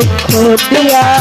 Brooklyn.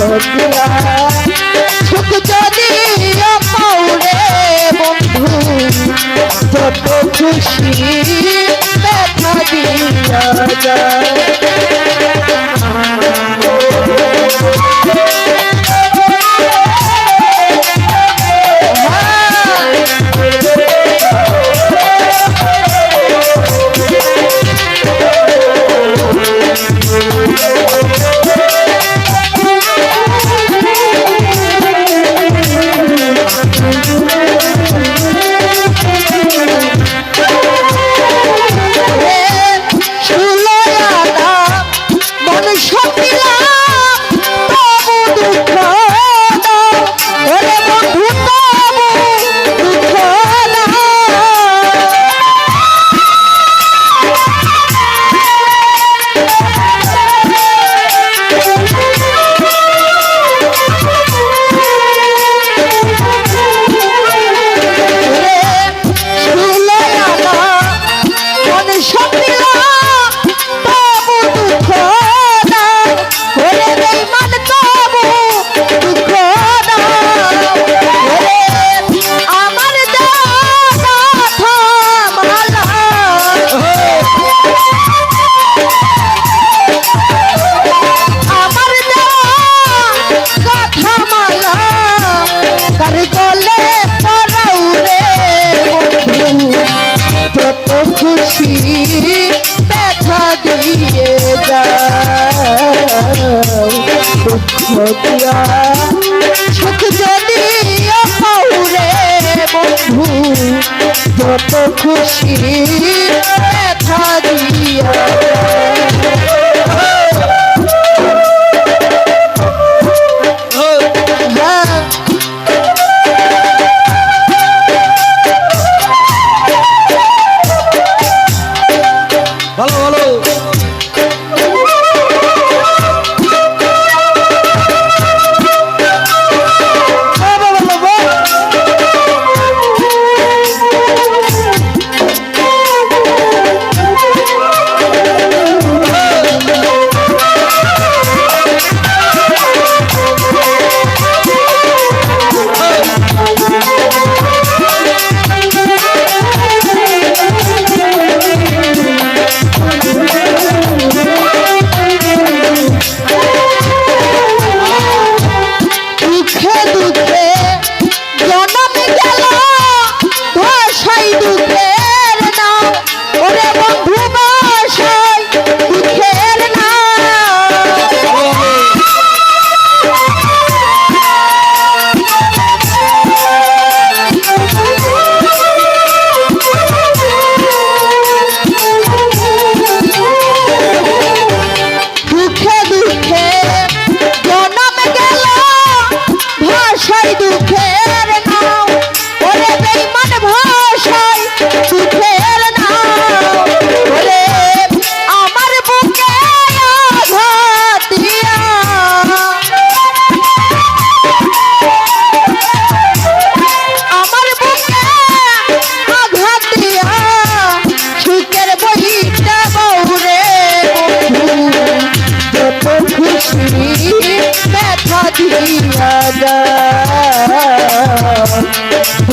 Look at Nadia সুখ যদি পাউরে যত খুশি ব্যথা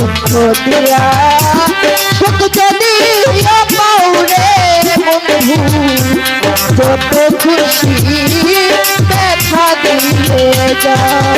মধুরা সুখ যদি পাউরে বন্ধু যত খুশি দেখা দিলে যাও।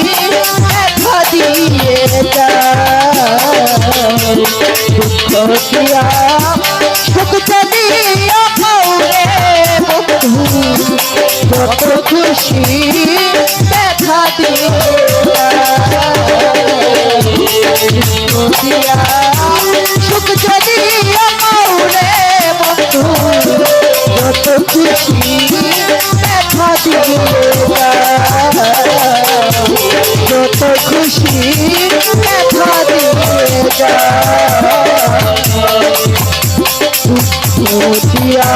দিয়া সুখ যদি পাউরে বন্ধু যত খুশি ব্যথা দিয়া। দিয়া সুখ যদি পাউরে বন্ধু যত খুশি ব্যথা দিয়া। যত খুশি ব্যথা দিয়ে। যা দিয়া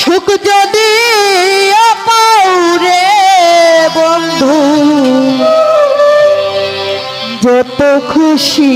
সুখ পাউরে বন্ধু যত খুশি